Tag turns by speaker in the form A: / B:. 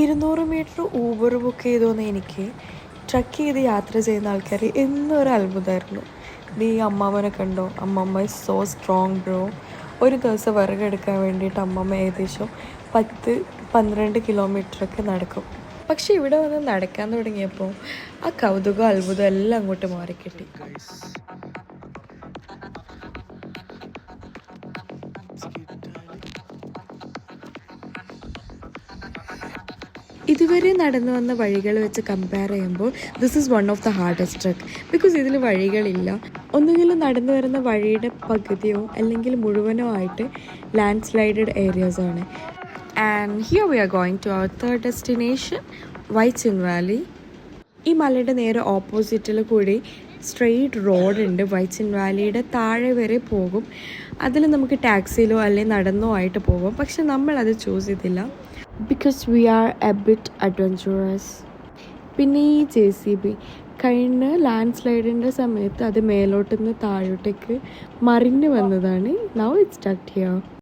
A: ഇരുന്നൂറ് metre Uber book ചെയ്തോന്ന് എനിക്ക് truck ചെയ്ത് യാത്ര ചെയ്യുന്ന ആൾക്കാർ എന്നൊരു അത്ഭുതമായിരുന്നു. നീ അമ്മാമ്മനെ കണ്ടോ? അമ്മമ്മ ഇസ് സോ സ്ട്രോങ് ബ്രോ ഒരു ദിവസം വിറകെടുക്കാൻ വേണ്ടിയിട്ട് അമ്മമ്മ ഏകദേശം പത്ത് പന്ത്രണ്ട് കിലോമീറ്ററൊക്കെ നടക്കും. പക്ഷെ ഇവിടെ വന്ന് നടക്കാൻ തുടങ്ങിയപ്പോൾ ആ കൗതുകം അത്ഭുതം എല്ലാം അങ്ങോട്ട് മാറിക്കിട്ടി. ഇതുവരെ നടന്നു വന്ന വഴികൾ വെച്ച് കമ്പയർ ചെയ്യുമ്പോൾ this is one of the hardest trek because ഇതിൽ വഴികളില്ല. ഒന്നുകിൽ നടന്നു വരുന്ന വഴിയുടെ പകുതിയോ അല്ലെങ്കിൽ മുഴുവനോ ആയിട്ട് ലാൻഡ് സ്ലൈഡഡ് ആണ്. And here we are going to our third destination വൈച്ചിൻ valley ഈ മലയുടെ നേരെ ഓപ്പോസിറ്റിൽ കൂടി സ്ട്രെയിറ്റ് റോഡ് ഉണ്ട്. വൈച്ചിൻ വാലിയുടെ താഴെ വരെ പോകും. അതിൽ നമുക്ക് ടാക്സിയിലോ അല്ലെങ്കിൽ നടന്നോ ആയിട്ട് പോകും. പക്ഷെ നമ്മളത് ചൂസ് ചെയ്തില്ല. Because we are a bit adventurous പിന്നെ ഈ ജെ സി ബി കഴിഞ്ഞ ലാൻഡ് സ്ലൈഡിന്റെ സമയത്ത് അത് മേലോട്ടുനിന്ന് താഴോട്ടേക്ക് മറിഞ്ഞ് വന്നതാണ്. Now it start here